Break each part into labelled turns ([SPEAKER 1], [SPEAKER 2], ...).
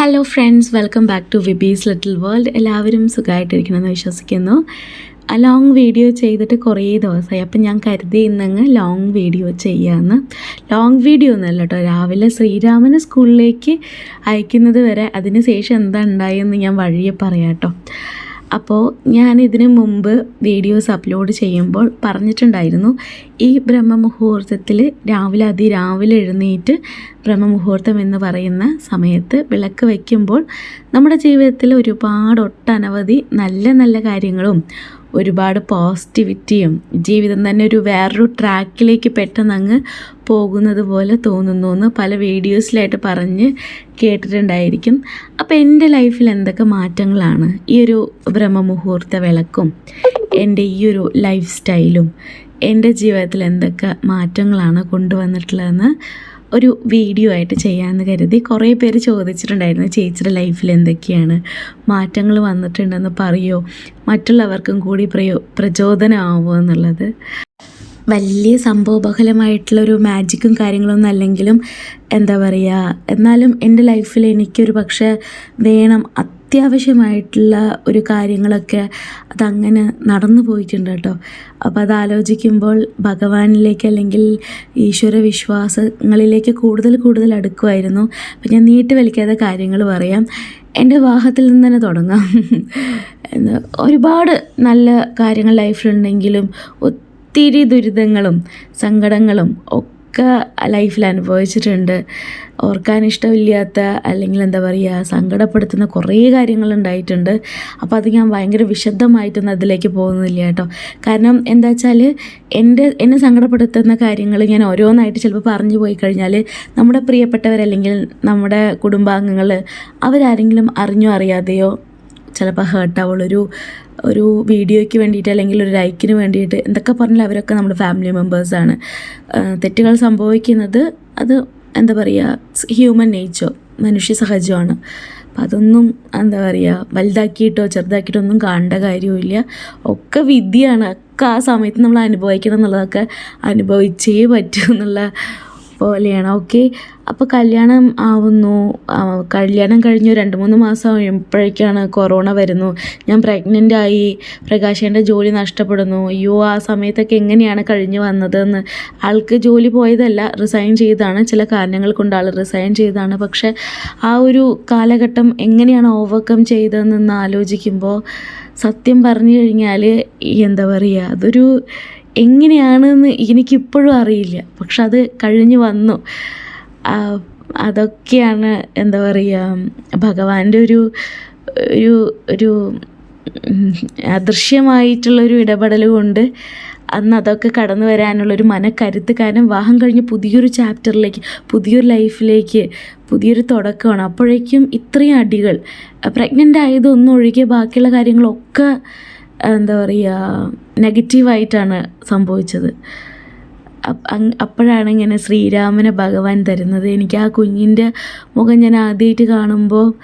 [SPEAKER 1] Hello friends welcome back to vibes little world എല്ലാവരും സുഖമായിട്ടിരിക്കണമെന്ന് വിശ്വസിക്കുന്നു. ലോങ് വീഡിയോ ചെയ്തിട്ട് കുറേ ദിവസമായി. അപ്പം ഞാൻ കരുതി ഇന്നങ്ങ് ലോങ് വീഡിയോ ചെയ്യാമെന്ന് ലോങ് വീഡിയോ ഒന്നല്ല കേട്ടോ. രാവിലെ ശ്രീരാമനെ സ്കൂളിലേക്ക് അയക്കുന്നത് വരെ അതിന് ശേഷം എന്താ ഉണ്ടായെന്ന് ഞാൻ വഴിയെ പറയാം കേട്ടോ. അപ്പോൾ ഞാൻ ഇതിനു മുമ്പ് വീഡിയോസ് അപ്ലോഡ് ചെയ്യുമ്പോൾ പറഞ്ഞിട്ടുണ്ടായിരുന്നു ഈ ബ്രഹ്മമുഹൂർത്തത്തിൽ രാവിലെ അതിരാവിലെ എഴുന്നേറ്റ് ബ്രഹ്മമുഹൂർത്തം എന്ന് പറയുന്ന സമയത്ത് വിളക്ക് വയ്ക്കുമ്പോൾ നമ്മുടെ ജീവിതത്തിൽ ഒരുപാട് ഒട്ടനവധി നല്ല നല്ല കാര്യങ്ങളും ഒരുപാട് പോസിറ്റിവിറ്റിയും ജീവിതം തന്നെ ഒരു വേറൊരു ട്രാക്കിലേക്ക് പെട്ടെന്ന് അങ്ങ് പോകുന്നത് പോലെ തോന്നുന്നു എന്ന് പല വീഡിയോസിലായിട്ട് പറഞ്ഞ് കേട്ടിട്ടുണ്ടായിരിക്കും. അപ്പോൾ എന്റെ ലൈഫിൽ എന്തൊക്കെ മാറ്റങ്ങളാണ് ഈ ഒരു ബ്രഹ്മമുഹൂർത്ത വിളക്കും? എന്റെ ഈ ഒരു ലൈഫ് സ്റ്റൈലും എന്റെ ജീവിതത്തിൽ എന്തൊക്കെ മാറ്റങ്ങളാണ് കൊണ്ടുവന്നിട്ടുള്ളതെന്ന് ഒരു വീഡിയോ ആയിട്ട് ചെയ്യാമെന്ന് കരുതി. കുറേ പേര് ചോദിച്ചിട്ടുണ്ടായിരുന്നു ചേച്ചിയുടെ ലൈഫിൽ എന്തൊക്കെയാണ്? മാറ്റങ്ങൾ വന്നിട്ടുണ്ടെന്ന് പറയുമോ മറ്റുള്ളവർക്കും കൂടി പ്രയോ പ്രചോദനമാവുമോ എന്നുള്ളത്. വലിയ സംഭവബഹലമായിട്ടുള്ളൊരു മാജിക്കും കാര്യങ്ങളൊന്നും അല്ലെങ്കിലും എന്താ പറയുക എന്നാലും എന്റെ ലൈഫിൽ എനിക്കൊരു പക്ഷേ വേണം. അത്യാവശ്യമായിട്ടുള്ള ഒരു കാര്യങ്ങളൊക്കെ അതങ്ങനെ നടന്നു പോയിട്ടുണ്ട് കേട്ടോ. അപ്പോൾ അത് ആലോചിക്കുമ്പോൾ ഭഗവാനിലേക്ക് അല്ലെങ്കിൽ ഈശ്വര വിശ്വാസങ്ങളിലേക്ക് കൂടുതൽ കൂടുതൽ അടുക്കുമായിരുന്നു. അപ്പം ഞാൻ നീട്ടി വലിക്കാതെ കാര്യങ്ങൾ പറയാം. എന്റെ വിവാഹത്തിൽ നിന്ന് തന്നെ തുടങ്ങാം. ഒരുപാട് നല്ല കാര്യങ്ങൾ ലൈഫിലുണ്ടെങ്കിലും ഒത്തിരി ദുരിതങ്ങളും സങ്കടങ്ങളും ഒക്കെ ലൈഫിൽ അനുഭവിച്ചിട്ടുണ്ട്. ഓർക്കാൻ ഇഷ്ടമില്ലാത്ത അല്ലെങ്കിൽ എന്താ പറയുക സങ്കടപ്പെടുത്തുന്ന കുറേ കാര്യങ്ങൾ ഉണ്ടായിട്ടുണ്ട്. അപ്പോൾ അത് ഞാൻ ഭയങ്കര വിശദമായിട്ടൊന്നും അതിലേക്ക് പോകുന്നില്ല കേട്ടോ. കാരണം എന്താ വെച്ചാൽ എന്റെ എന്നെ സങ്കടപ്പെടുത്തുന്ന കാര്യങ്ങൾ ഞാൻ ഓരോന്നായിട്ട് ചിലപ്പോൾ പറഞ്ഞു പോയി കഴിഞ്ഞാൽ നമ്മുടെ പ്രിയപ്പെട്ടവരല്ലെങ്കിൽ നമ്മുടെ കുടുംബാംഗങ്ങൾ അവരാരെങ്കിലും അറിഞ്ഞോ അറിയാതെയോ ചിലപ്പോൾ ഹേർട്ടാവുള്ളൊരു ഒരു ഒരു വീഡിയോയ്ക്ക് വേണ്ടിയിട്ട് അല്ലെങ്കിൽ ഒരു ലൈക്കിന് വേണ്ടിയിട്ട് എന്തൊക്കെ പറഞ്ഞാൽ അവരൊക്കെ നമ്മുടെ ഫാമിലി മെമ്പേഴ്സാണ് തെറ്റുകൾ സംഭവിക്കുന്നത് അത് എന്താ പറയുക ഹ്യൂമൻ നേച്ചർ മനുഷ്യ സഹജമാണ്. അപ്പം അതൊന്നും എന്താ പറയുക വലുതാക്കിയിട്ടോ ചെറുതാക്കിയിട്ടോ ഒന്നും കാണേണ്ട കാര്യമില്ല ഒക്കെ വിധിയാണ്. ഒക്കെ ആ സമയത്ത് നമ്മൾ അനുഭവിക്കണം എന്നുള്ളതൊക്കെ അനുഭവിച്ചേ പറ്റൂ എന്നുള്ള പോലെയാണ്. ഓക്കെ അപ്പോൾ കല്യാണം ആവുന്നു. കല്യാണം കഴിഞ്ഞു രണ്ട് മൂന്ന് മാസം കഴിയുമ്പോഴേക്കാണ് കൊറോണ വരുന്നു. ഞാൻ പ്രഗ്നന്റ് ആയി. പ്രകാശേന്റെ ജോലി നഷ്ടപ്പെടുന്നു. അയ്യോ ആ സമയത്തൊക്കെ എങ്ങനെയാണ് കഴിഞ്ഞു വന്നതെന്ന്. ആൾക്ക് ജോലി പോയതല്ല റിസൈൻ ചെയ്താണ് ചില കാരണങ്ങൾ കൊണ്ട് ആൾ റിസൈൻ ചെയ്താണ് പക്ഷേ ആ ഒരു കാലഘട്ടം എങ്ങനെയാണ് ഓവർകം ചെയ്തതെന്ന് ആലോചിക്കുമ്പോൾ സത്യം പറഞ്ഞു കഴിഞ്ഞാൽ എന്താ പറയുക അതൊരു എങ്ങനെയാണെന്ന് എനിക്കിപ്പോഴും അറിയില്ല. പക്ഷെ അത് കഴിഞ്ഞ് വന്നു. അതൊക്കെയാണ് എന്താ പറയുക ഭഗവാന്റെ ഒരു ഒരു ഒരു അദൃശ്യമായിട്ടുള്ളൊരു ഇടപെടൽ കൊണ്ട് അന്ന് അതൊക്കെ കടന്നു വരാനുള്ളൊരു മനക്കരുത്ത് കാരണം വിവാഹം കഴിഞ്ഞ് പുതിയൊരു ചാപ്റ്ററിലേക്ക് പുതിയൊരു ലൈഫിലേക്ക് പുതിയൊരു തുടക്കമാണ്. അപ്പോഴേക്കും ഇത്രയും അടികൾ പ്രഗ്നന്റ് ആയതൊന്നും ഒഴികെ ബാക്കിയുള്ള കാര്യങ്ങളൊക്കെ എന്താ പറയുക നെഗറ്റീവായിട്ടാണ് സംഭവിച്ചത്. അപ്പോഴാണ് ഇങ്ങനെ ശ്രീരാമനെ ഭഗവാൻ തരുന്നത്. എനിക്ക് ആ കുഞ്ഞിന്റെ മുഖം ഞാൻ ആദ്യമായിട്ട് കാണുമ്പോൾ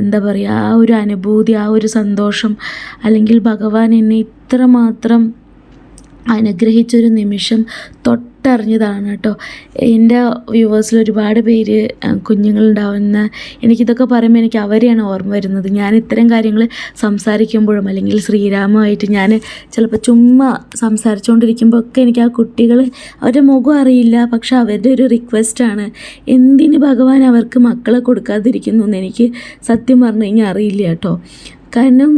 [SPEAKER 1] എന്താ പറയുക ആ ഒരു അനുഭൂതി ആ ഒരു സന്തോഷം അല്ലെങ്കിൽ ഭഗവാൻ എന്നെ ഇത്രമാത്രം അനുഗ്രഹിച്ചൊരു നിമിഷം തൊട്ടറിഞ്ഞതാണ് കേട്ടോ. എന്റെ വ്യൂവേഴ്സിൽ ഒരുപാട് പേര് കുഞ്ഞുങ്ങളുണ്ടാവുന്ന എനിക്കിതൊക്കെ പറയുമ്പോൾ എനിക്ക് അവരെയാണ് ഓർമ്മ വരുന്നത്. ഞാൻ ഇത്തരം കാര്യങ്ങൾ സംസാരിക്കുമ്പോഴും അല്ലെങ്കിൽ ശ്രീരാമമായിട്ട് ഞാൻ ചിലപ്പോൾ ചുമ്മാ സംസാരിച്ചുകൊണ്ടിരിക്കുമ്പോൾ ഒക്കെ എനിക്ക് ആ കുട്ടികൾ അവരുടെ മുഖം അറിയില്ല. പക്ഷെ അവരുടെ ഒരു റിക്വസ്റ്റാണ് എന്തിന് ഭഗവാൻ അവർക്ക് മക്കളെ കൊടുക്കാതിരിക്കുന്നു എന്ന് എനിക്ക് സത്യം പറഞ്ഞു കഴിഞ്ഞാൽ അറിയില്ല കേട്ടോ. കാരണം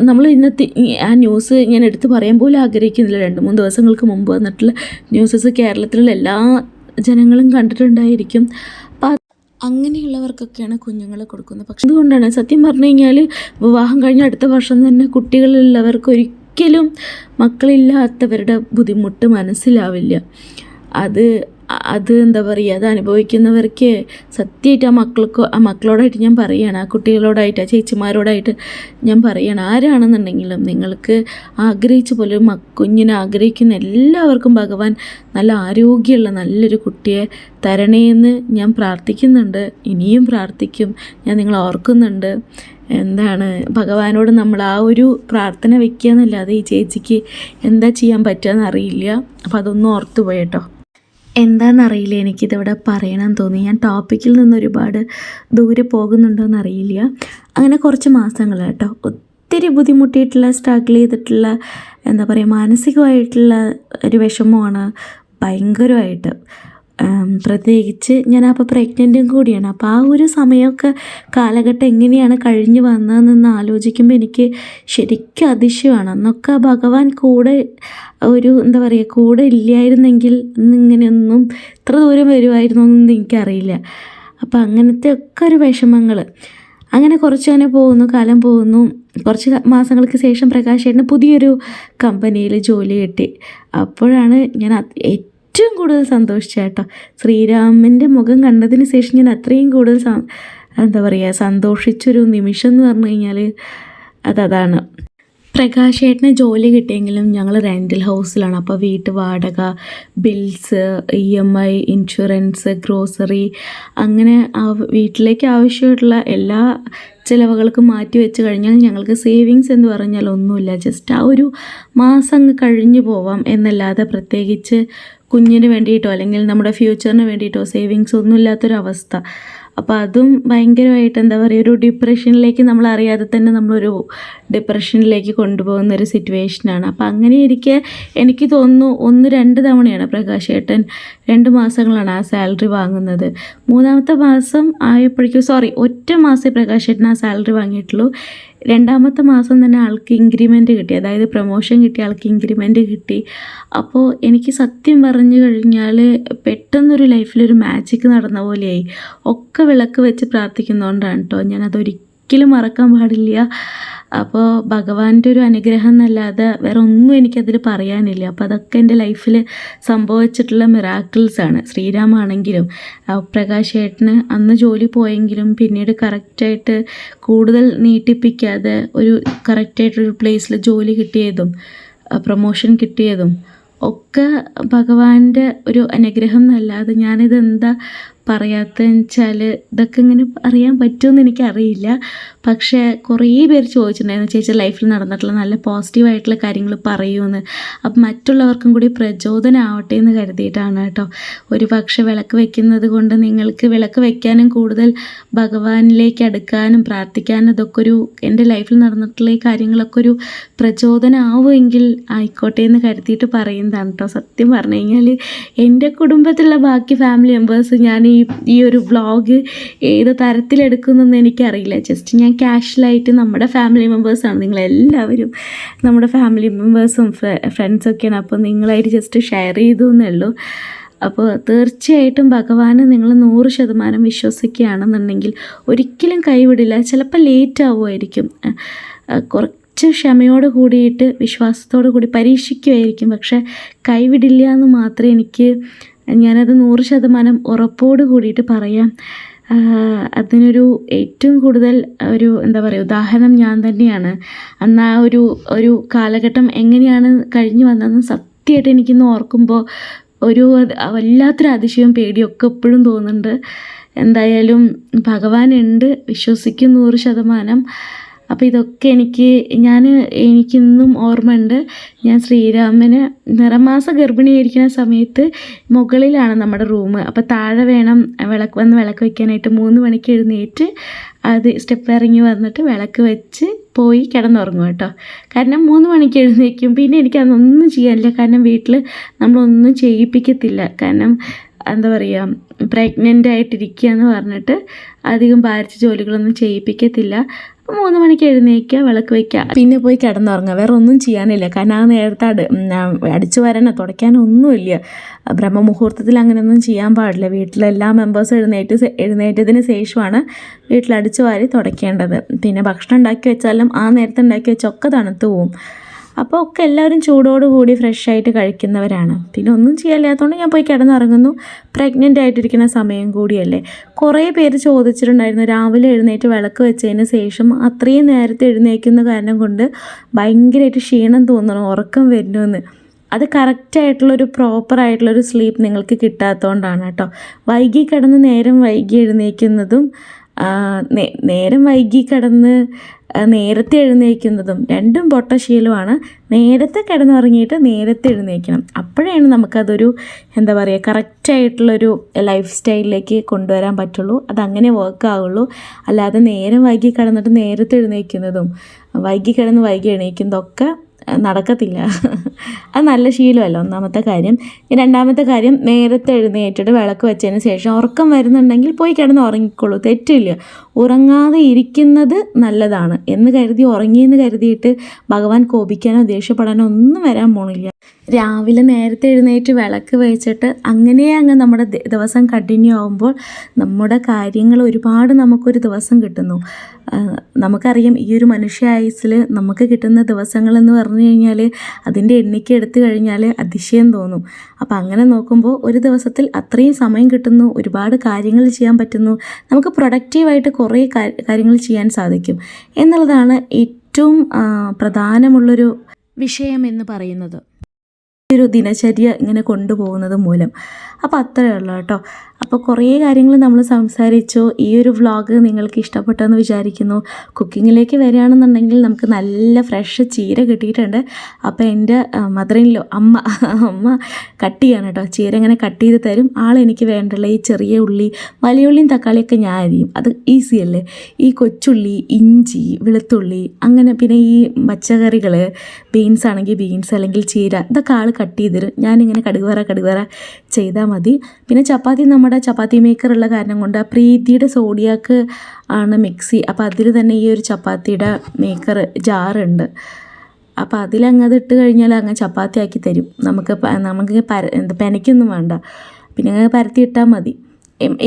[SPEAKER 1] നമ്മൾ ഇന്നത്തെ ആ ന്യൂസ് ഞാൻ എടുത്ത് പറയാൻ പോലും ആഗ്രഹിക്കുന്നില്ല. രണ്ട് മൂന്ന് ദിവസങ്ങൾക്ക് മുമ്പ് വന്നിട്ടുള്ള ന്യൂസസ് കേരളത്തിലുള്ള എല്ലാ ജനങ്ങളും കണ്ടിട്ടുണ്ടായിരിക്കും. അങ്ങനെയുള്ളവർക്കൊക്കെയാണ് കുഞ്ഞുങ്ങളെ കൊടുക്കുന്നത്. പക്ഷെ അതുകൊണ്ടാണ് സത്യം പറഞ്ഞു കഴിഞ്ഞാൽ വിവാഹം കഴിഞ്ഞ അടുത്ത വർഷം തന്നെ കുട്ടികളുള്ളവർക്ക് ഒരിക്കലും മക്കളില്ലാത്തവരുടെ ബുദ്ധിമുട്ട് മനസ്സിലാവില്ല. അത് അത് എന്താ പറയുക അത് അനുഭവിക്കുന്നവർക്ക് സത്യമായിട്ട് ആ മക്കൾക്ക് ആ മക്കളോടായിട്ട് ഞാൻ പറയുകയാണ് ആ കുട്ടികളോടായിട്ട് ആ ചേച്ചിമാരോടായിട്ട് ഞാൻ പറയുകയാണ് ആരാണെന്നുണ്ടെങ്കിലും നിങ്ങൾക്ക് ആഗ്രഹിച്ച പോലെ കുഞ്ഞിനെ ആഗ്രഹിക്കുന്ന എല്ലാവർക്കും ഭഗവാൻ നല്ല ആരോഗ്യമുള്ള നല്ലൊരു കുട്ടിയെ തരണേന്ന് ഞാൻ പ്രാർത്ഥിക്കുന്നുണ്ട്. ഇനിയും പ്രാർത്ഥിക്കും. ഞാൻ നിങ്ങളെ ഓർക്കുന്നുണ്ട്. എന്താണ് ഭഗവാനോട് നമ്മൾ ആ ഒരു പ്രാർത്ഥന വെക്കുക എന്നല്ലാതെ ഈ ചേച്ചിക്ക് എന്താ ചെയ്യാൻ പറ്റുക എന്നറിയില്ല അപ്പോൾ അതൊന്നും ഓർത്തു പോയേട്ടോ എന്താണെന്നറിയില്ല എനിക്കിതിവിടെ പറയണമെന്ന് തോന്നി. ഞാൻ ടോപ്പിക്കിൽ നിന്ന് ഒരുപാട് ദൂരെ പോകുന്നുണ്ടോയെന്ന് അറിയില്ല അങ്ങനെ കുറച്ച് മാസങ്ങൾ കേട്ടോ ഒത്തിരി ബുദ്ധിമുട്ടിയിട്ടുള്ള സ്ട്രഗിൾ ചെയ്തിട്ടുള്ള എന്താ പറയുക മാനസികമായിട്ടുള്ള ഒരു വിഷമമാണ് ഭയങ്കരമായിട്ട്. പ്രത്യേകിച്ച് ഞാൻ അപ്പോൾ പ്രഗ്നന്റും കൂടിയാണ്. അപ്പോൾ ആ ഒരു സമയമൊക്കെ കാലഘട്ടം എങ്ങനെയാണ് കഴിഞ്ഞു വന്നതെന്ന് ആലോചിക്കുമ്പോൾ എനിക്ക് ശരിക്കും അതിശയമാണ്. അന്നൊക്കെ ഭഗവാൻ കൂടെ ഒരു എന്താ പറയുക കൂടെ ഇല്ലായിരുന്നെങ്കിൽ ഇങ്ങനെയൊന്നും ഇത്ര ദൂരം വരുമായിരുന്നു എന്നൊന്നും എനിക്കറിയില്ല. അപ്പോൾ അങ്ങനത്തെ ഒക്കെ ഒരു വിഷമങ്ങൾ അങ്ങനെ കുറച്ച് അങ്ങനെ പോകുന്നു കാലം പോകുന്നു. കുറച്ച് മാസങ്ങൾക്ക് ശേഷം പ്രകാശ് ചേട്ടന് പുതിയൊരു കമ്പനിയിൽ ജോലി കിട്ടി. അപ്പോഴാണ് ഞാൻ ഏറ്റവും കൂടുതൽ സന്തോഷിച്ച കേട്ടോ. ശ്രീരാമന്റെ മുഖം കണ്ടതിന് ശേഷം ഞാൻ അത്രയും കൂടുതൽ എന്താ പറയുക സന്തോഷിച്ചൊരു നിമിഷം എന്ന് പറഞ്ഞു കഴിഞ്ഞാൽ അതതാണ് പ്രകാശ് ഏട്ടന് ജോലി കിട്ടിയെങ്കിലും ഞങ്ങൾ റെന്റൽ ഹൗസിലാണ് അപ്പോൾ വീട്ട് വാടക bills E M I insurance grocery അങ്ങനെ ആ വീട്ടിലേക്ക് ആവശ്യമായിട്ടുള്ള എല്ലാ ചിലവുകൾക്കും മാറ്റി വെച്ച് കഴിഞ്ഞാൽ ഞങ്ങൾക്ക് സേവിങ്സ് എന്ന് പറഞ്ഞാൽ ഒന്നുമില്ല. ജസ്റ്റ് ആ ഒരു മാസം കഴിഞ്ഞു പോവാം എന്നല്ലാതെ പ്രത്യേകിച്ച് കുഞ്ഞിന് വേണ്ടിയിട്ടോ അല്ലെങ്കിൽ നമ്മുടെ ഫ്യൂച്ചറിന് വേണ്ടിയിട്ടോ സേവിങ്സ് ഒന്നും ഇല്ലാത്തൊരവസ്ഥ അപ്പോൾ അതും ഭയങ്കരമായിട്ട് എന്താ പറയുക ഒരു ഡിപ്രഷനിലേക്ക് നമ്മൾ അറിയാതെ തന്നെ നമ്മളൊരു ഡിപ്രഷനിലേക്ക് കൊണ്ടുപോകുന്ന ഒരു സിറ്റുവേഷനാണ് അപ്പോൾ അങ്ങനെ ഇരിക്കെ എനിക്ക് തോന്നുന്നു ഒന്ന് രണ്ട് തവണയാണ് പ്രകാശ് ഏട്ടൻ രണ്ട് മാസങ്ങളാണ് ആ സാലറി വാങ്ങുന്നത്. മൂന്നാമത്തെ മാസം ആയപ്പോഴേക്കും സോറി ഒറ്റ മാസമേ പ്രകാശ് ഏട്ടൻ ആ സാലറി വാങ്ങിയിട്ടുള്ളൂ. രണ്ടാമത്തെ മാസം തന്നെ ആൾക്ക് ഇൻക്രിമെന്റ് കിട്ടി. അതായത് പ്രൊമോഷൻ കിട്ടി ആൾക്ക് ഇൻക്രിമെന്റ് കിട്ടി. അപ്പോൾ എനിക്ക് സത്യം പറഞ്ഞു കഴിഞ്ഞാൽ പെട്ടെന്നൊരു ലൈഫിലൊരു മാജിക് നടന്ന പോലെയായി. ഒക്കെ വിളക്ക് വെച്ച് പ്രാർത്ഥിക്കുന്നതുകൊണ്ടാണ് കേട്ടോ ഞാനതൊരിക്കലും മറക്കാൻ പാടില്ല. അപ്പോൾ ഭഗവാന്റെ ഒരു അനുഗ്രഹം എന്നല്ലാതെ വേറെ ഒന്നും എനിക്കതിൽ പറയാനില്ല. അപ്പോൾ അതൊക്കെ എന്റെ ലൈഫിൽ സംഭവിച്ചിട്ടുള്ള മിറാക്കിൾസാണ് ശ്രീരാമാണെങ്കിലും പ്രകാശ് ഏട്ടന് അന്ന് ജോലി പോയെങ്കിലും പിന്നീട് കറക്റ്റായിട്ട് കൂടുതൽ നീട്ടിപ്പിക്കാതെ ഒരു കറക്റ്റായിട്ടൊരു പ്ലേസിൽ ജോലി കിട്ടിയതും പ്രൊമോഷൻ കിട്ടിയതും ഒക്കെ ഭഗവാന്റെ ഒരു അനുഗ്രഹം എന്നല്ലാതെ ഞാനിത് എന്താ പറയാത്തതെന്ന് വെച്ചാൽ ഇതൊക്കെ ഇങ്ങനെ അറിയാൻ പറ്റുമെന്ന് എനിക്കറിയില്ല. പക്ഷേ കുറേ പേര് ചോദിച്ചിട്ടുണ്ടായിരുന്നു ചേച്ചി ലൈഫിൽ നടന്നിട്ടുള്ള നല്ല പോസിറ്റീവായിട്ടുള്ള കാര്യങ്ങൾ പറയുമെന്ന്. അപ്പം മറ്റുള്ളവർക്കും കൂടി പ്രചോദനമാവട്ടെ എന്ന് കരുതിയിട്ടാണ് കേട്ടോ. ഒരു പക്ഷേ വിളക്ക് വെക്കുന്നത് കൊണ്ട് നിങ്ങൾക്ക് വിളക്ക് വെക്കാനും കൂടുതൽ ഭഗവാനിലേക്ക് അടുക്കാനും പ്രാർത്ഥിക്കാനും ഇതൊക്കെ ഒരു എന്റെ ലൈഫിൽ നടന്നിട്ടുള്ള ഈ കാര്യങ്ങളൊക്കെ ഒരു പ്രചോദനമാവുമെങ്കിൽ ആയിക്കോട്ടെ എന്ന് കരുതിയിട്ട് പറയുന്നതാണ് കേട്ടോ. സത്യം പറഞ്ഞു കഴിഞ്ഞാൽ എന്റെ കുടുംബത്തിലുള്ള ബാക്കി ഫാമിലി മെമ്പേഴ്സ് ഞാൻ ഈ ഈ ഒരു വ്ളോഗ് ഏത് തരത്തിലെടുക്കുന്നെന്ന് എനിക്കറിയില്ല. ജസ്റ്റ് ഞാൻ ക്യാഷ്വലായിട്ട് നമ്മുടെ ഫാമിലി മെമ്പേഴ്സാണ് നിങ്ങളെല്ലാവരും നമ്മുടെ ഫാമിലി മെമ്പേഴ്സും ഫ്രണ്ട്സൊക്കെയാണ് അപ്പോൾ നിങ്ങളായിട്ട് ജസ്റ്റ് ഷെയർ ചെയ്തു എന്നുള്ളൂ അപ്പോൾ തീർച്ചയായിട്ടും ഭഗവാനെ നിങ്ങൾ നൂറ് ശതമാനം വിശ്വസിക്കുകയാണെന്നുണ്ടെങ്കിൽ ഒരിക്കലും കൈവിടില്ല. ചിലപ്പോൾ ലേറ്റ് ആവുമായിരിക്കും. കുറച്ച് ക്ഷമയോട് കൂടിയിട്ട് വിശ്വാസത്തോടു കൂടി പരീക്ഷിക്കുമായിരിക്കും. പക്ഷേ കൈവിടില്ല എന്ന് മാത്രമേ എനിക്ക് ഞാനത് നൂറ് ശതമാനം ഉറപ്പോട് കൂടിയിട്ട് പറയാം. അതിനൊരു ഏറ്റവും കൂടുതൽ ഒരു എന്താ പറയുക ഉദാഹരണം ഞാൻ തന്നെയാണ്. അന്ന് ആ ഒരു ഒരു കാലഘട്ടം എങ്ങനെയാണ് കഴിഞ്ഞു വന്നതെന്ന് സത്യമായിട്ട് എനിക്കിന്ന് ഓർക്കുമ്പോൾ ഒരു വല്ലാത്തൊരു അതിശയവും പേടിയൊക്കെ എപ്പോഴും തോന്നുന്നുണ്ട്. എന്തായാലും ഭഗവാനുണ്ട് വിശ്വസിക്കും നൂറ് ശതമാനം. അപ്പോൾ ഇതൊക്കെ എനിക്ക് ഞാൻ എനിക്കിന്നും ഓർമ്മയുണ്ട്. ഞാൻ ശ്രീരാമന് നിറമാസ ഗർഭിണിയായിരിക്കുന്ന സമയത്ത് മുകളിലാണ് നമ്മുടെ റൂം. അപ്പോൾ താഴെ വേണം വിളക്ക് വന്ന് വിളക്ക് വയ്ക്കാനായിട്ട് മൂന്ന് മണിക്ക് എഴുന്നേറ്റ് അത് സ്റ്റെപ്പ് ഇറങ്ങി വന്നിട്ട് വിളക്ക് വെച്ച് പോയി കിടന്നുറങ്ങും കേട്ടോ. കാരണം മൂന്ന് മണിക്ക് എഴുന്നേക്കും പിന്നെ എനിക്ക് അതൊന്നും ചെയ്യാനില്ല. കാരണം വീട്ടിൽ നമ്മളൊന്നും ചെയ്യിപ്പിക്കത്തില്ല. കാരണം എന്താ പറയുക പ്രഗ്നന്റ് ആയിട്ടിരിക്കുക എന്ന് പറഞ്ഞിട്ട് അധികം ഭാരിച്ച ജോലികളൊന്നും ചെയ്യിപ്പിക്കത്തില്ല. മൂന്ന് മണിക്ക് എഴുന്നേക്കുക വിളക്ക് വയ്ക്കുക. പിന്നെ പോയി കിടന്നുറങ്ങുക. വേറെ ഒന്നും ചെയ്യാനില്ല. കാരണം ആ നേരത്തെ അട് അടിച്ചു വരാനോ തുടയ്ക്കാനോ ഒന്നുമില്ല ബ്രഹ്മമുഹൂർത്തത്തിൽ അങ്ങനെയൊന്നും ചെയ്യാൻ പാടില്ല. വീട്ടിലെ എല്ലാ മെമ്പേഴ്സും എഴുന്നേറ്റ് എഴുന്നേറ്റതിന് ശേഷമാണ് വീട്ടിൽ അടിച്ചു വാരി തുടയ്ക്കേണ്ടത്. പിന്നെ ഭക്ഷണം ഉണ്ടാക്കി വെച്ചാലും ആ നേരത്തെ ഉണ്ടാക്കി വെച്ചൊക്കെ തണുത്ത് പോവും. അപ്പോൾ ഒക്കെ എല്ലാവരും ഫ്രഷ് ആയിട്ട് കഴിക്കുന്നവരാണ്. പിന്നെ ഒന്നും ചെയ്യാനില്ലാത്തതുകൊണ്ട് ഞാൻ പോയി കിടന്നുറങ്ങുന്നു. പ്രഗ്നന്റ് ആയിട്ടിരിക്കുന്ന സമയം കൂടിയല്ലേ. കുറേ പേര് ചോദിച്ചിട്ടുണ്ടായിരുന്നു രാവിലെ എഴുന്നേറ്റ് വിളക്ക് വെച്ചതിന് ശേഷം അത്രയും നേരത്തെ എഴുന്നേക്കുന്ന കാരണം കൊണ്ട് ഭയങ്കരമായിട്ട് ക്ഷീണം തോന്നണം ഉറക്കം വരുന്നുവെന്ന് അത് കറക്റ്റായിട്ടുള്ളൊരു പ്രോപ്പറായിട്ടുള്ളൊരു സ്ലീപ്പ് നിങ്ങൾക്ക് കിട്ടാത്തതുകൊണ്ടാണ് കേട്ടോ. വൈകി കിടന്ന് നേരം വൈകി എഴുന്നേൽക്കുന്നതും നേരം വൈകി കിടന്ന് നേരത്തെ എഴുന്നേൽക്കുന്നതും രണ്ടും പൊട്ട ശീലമാണ്. നേരത്തെ കിടന്നുറങ്ങിയിട്ട് നേരത്തെ എഴുന്നേൽക്കണം. അപ്പോഴാണ് നമുക്കതൊരു എന്താ പറയുക കറക്റ്റായിട്ടുള്ളൊരു ലൈഫ് സ്റ്റൈലിലേക്ക് കൊണ്ടുവരാൻ പറ്റുള്ളൂ. അതങ്ങനെ വർക്ക് ആവുള്ളൂ. അല്ലാതെ നേരം വൈകി കിടന്നിട്ട് നേരത്തെ എഴുന്നേൽക്കുന്നതും വൈകി കിടന്ന് വൈകി എണീക്കുന്നതൊക്കെ നടക്കത്തില്ല. അത് നല്ല ശീലമല്ല ഒന്നാമത്തെ കാര്യം. രണ്ടാമത്തെ കാര്യം നേരത്തെ എഴുന്നേറ്റിട്ട് വിളക്ക് വെച്ചതിന് ശേഷം ഉറക്കം വരുന്നുണ്ടെങ്കിൽ പോയി കിടന്ന് ഉറങ്ങിക്കോളൂ. തെറ്റില്ല. ഉറങ്ങാതെ ഇരിക്കുന്നത് നല്ലതാണ്. എന്ന് കരുതി ഉറങ്ങിയെന്ന് കരുതിയിട്ട് ഭഗവാൻ കോപിക്കാനോ ദേഷ്യപ്പെടാനോ ഒന്നും വരാൻ പോണില്ല. രാവിലെ നേരത്തെ എഴുന്നേറ്റ് വിളക്ക് വെച്ചിട്ട് അങ്ങനെ അങ്ങ് നമ്മുടെ ദിവസം കണ്ടിന്യൂ ആകുമ്പോൾ നമ്മുടെ കാര്യങ്ങൾ ഒരുപാട് നമുക്കൊരു ദിവസം കിട്ടുന്നു. നമുക്കറിയാം ഈ ഒരു മനുഷ്യ ആയുസിൽ നമുക്ക് കിട്ടുന്ന ദിവസങ്ങളെന്ന് പറഞ്ഞു കഴിഞ്ഞാൽ അതിന്റെ എണ്ണിക്ക് എടുത്തു കഴിഞ്ഞാൽ അതിശയം തോന്നും. അപ്പം അങ്ങനെ നോക്കുമ്പോൾ ഒരു ദിവസത്തിൽ അത്രയും സമയം കിട്ടുന്നു ഒരുപാട് കാര്യങ്ങൾ ചെയ്യാൻ പറ്റുന്നു നമുക്ക് പ്രൊഡക്റ്റീവായിട്ട് കുറേ കാര്യങ്ങൾ ചെയ്യാൻ സാധിക്കും എന്നുള്ളതാണ് ഏറ്റവും പ്രധാനമുള്ളൊരു വിഷയം എന്ന് പറയുന്നത്. ഒരു ദിനചര്യ ഇങ്ങനെ കൊണ്ടുപോകുന്നത് മൂലം. അപ്പോൾ അത്രയേ ഉള്ളൂ കേട്ടോ. അപ്പോൾ കുറേ കാര്യങ്ങൾ നമ്മൾ സംസാരിച്ചു. ഈ ഒരു വ്ളോഗ് നിങ്ങൾക്ക് ഇഷ്ടപ്പെട്ടെന്ന് വിചാരിക്കുന്നു. കുക്കിങ്ങിലേക്ക് വരികയാണെന്നുണ്ടെങ്കിൽ നമുക്ക് നല്ല ഫ്രഷ് ചീര കിട്ടിയിട്ടുണ്ട്. അപ്പോൾ എന്റെ മദറിനിലോ അമ്മ അമ്മ കട്ട് ചെയ്യാണ് കേട്ടോ. ചീര ഇങ്ങനെ കട്ട് ചെയ്ത് തരും. ആളെനിക്ക് വേണ്ടുള്ള ഈ ചെറിയ ഉള്ളി വലിയ ഉള്ളിയും തക്കാളിയൊക്കെ ഞാൻ അരിയും. അത് ഈസി അല്ലേ? ഈ കൊച്ചുള്ളി ഇഞ്ചി വെളുത്തുള്ളി അങ്ങനെ പിന്നെ ഈ പച്ചക്കറികൾ ബീൻസ് ആണെങ്കിൽ ബീൻസ് അല്ലെങ്കിൽ ചീര ഇതൊക്കെ ആൾ കട്ട് ചെയ്ത് തരും ഞാനിങ്ങനെ കടുകുവറ കടുകുവറ ചെയ്താൽ മതി. പിന്നെ ചപ്പാത്തി നമ്മുടെ ചപ്പാത്തി മേക്കർ ഉള്ള കാരണം കൊണ്ട് ആ പ്രീതിയുടെ സോഡിയാക്ക് ആണ് മിക്സി അപ്പോൾ അതിൽ തന്നെ ഈ ഒരു ചപ്പാത്തിയുടെ മേക്കർ ജാറുണ്ട് അപ്പോൾ അതിലങ്ങ് അത് ഇട്ട് കഴിഞ്ഞാൽ അങ്ങ് ചപ്പാത്തി ആക്കി തരും. നമുക്ക് നമുക്ക് പര പെനയ്ക്കൊന്നും വേണ്ട. പിന്നെ പരത്തി ഇട്ടാൽ മതി.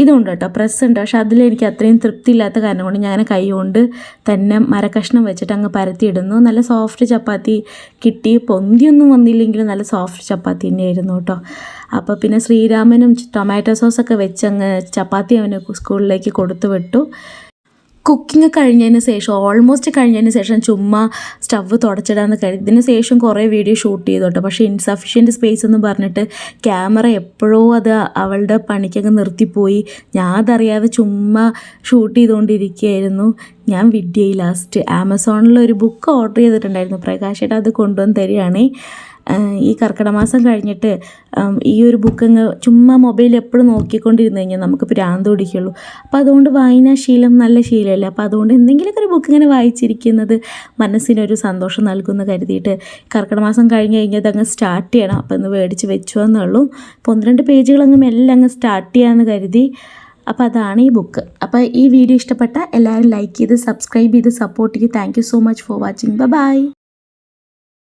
[SPEAKER 1] ഇതുണ്ട് കേട്ടോ. പ്രസ് ഉണ്ട് പക്ഷെ അതിൽ എനിക്ക് അത്രയും തൃപ്തി ഇല്ലാത്ത കാരണം കൊണ്ട് ഞാൻ കൈ കൊണ്ട് തന്നെ മരക്കഷ്ണം വെച്ചിട്ട് അങ്ങ് പരത്തിയിടുന്നു. നല്ല സോഫ്റ്റ് ചപ്പാത്തി കിട്ടി. പൊന്തിയൊന്നും വന്നില്ലെങ്കിലും നല്ല സോഫ്റ്റ് ചപ്പാത്തി തന്നെയായിരുന്നു കേട്ടോ. അപ്പോൾ പിന്നെ ശ്രീരാമനും ടൊമാറ്റോ സോസൊക്കെ വെച്ച് അങ്ങ് ചപ്പാത്തി അവന് സ്കൂളിലേക്ക് കൊടുത്തു വിട്ടു. കുക്കിംഗ് കഴിഞ്ഞതിന് ശേഷം ഓൾമോസ്റ്റ് കഴിഞ്ഞതിന് ശേഷം ചുമ്മാ സ്റ്റവ് തുടച്ചിടാന്ന് കഴിഞ്ഞു ഇതിന് ശേഷം കുറേ വീഡിയോ ഷൂട്ട് ചെയ്തു കേട്ടോ പക്ഷേ ഇൻസഫിഷ്യന്റ് സ്പേസ് എന്ന് പറഞ്ഞിട്ട് ക്യാമറ എപ്പോഴോ അത് അവളുടെ പണിക്കങ്ങ് നിർത്തിപ്പോയി. ഞാൻ അതറിയാതെ ചുമ്മാ ഷൂട്ട് ചെയ്തുകൊണ്ടിരിക്കുകയായിരുന്നു ഞാൻ വിദ്യയിൽ ലാസ്റ്റ് ആമസോണിൽ ഒരു ബുക്ക് ഓർഡർ ചെയ്തിട്ടുണ്ടായിരുന്നു പ്രകാശേട്ട അത് കൊണ്ടുവന്ന് തരികയാണേ. ഈ കർക്കിടമാസം കഴിഞ്ഞിട്ട് ഈ ഒരു ബുക്ക് അങ്ങ് ചുമ്മാ മൊബൈൽ എപ്പോഴും നോക്കിക്കൊണ്ടിരുന്ന് കഴിഞ്ഞാൽ നമുക്ക് പ്രാന്ത് പിടിക്കുള്ളൂ. അപ്പോൾ അതുകൊണ്ട് വായനാശീലം നല്ല ശീലമല്ലേ? അപ്പോൾ അതുകൊണ്ട് എന്തെങ്കിലുമൊക്കെ ഒരു ബുക്ക് ഇങ്ങനെ വായിച്ചിരിക്കുന്നത് മനസ്സിനൊരു സന്തോഷം നൽകുമെന്ന് കരുതിയിട്ട് കർക്കിടമാസം കഴിഞ്ഞ് കഴിഞ്ഞാൽ അതങ്ങ് സ്റ്റാർട്ട് ചെയ്യണം. അപ്പോൾ ഒന്ന് മേടിച്ച് വെച്ചു എന്നുള്ളൂ. അപ്പോൾ ഒന്ന് രണ്ട് പേജുകൾ അങ്ങ് മെല്ലെ അങ്ങ് സ്റ്റാർട്ട് ചെയ്യാമെന്ന് കരുതി. അപ്പോൾ അതാണ് ഈ ബുക്ക് അപ്പോൾ ഈ വീഡിയോ ഇഷ്ടപ്പെട്ട എല്ലാവരും ലൈക്ക് ചെയ്ത് സബ്സ്ക്രൈബ് ചെയ്ത് സപ്പോർട്ട് ചെയ്ത്. Thank so much for watching bye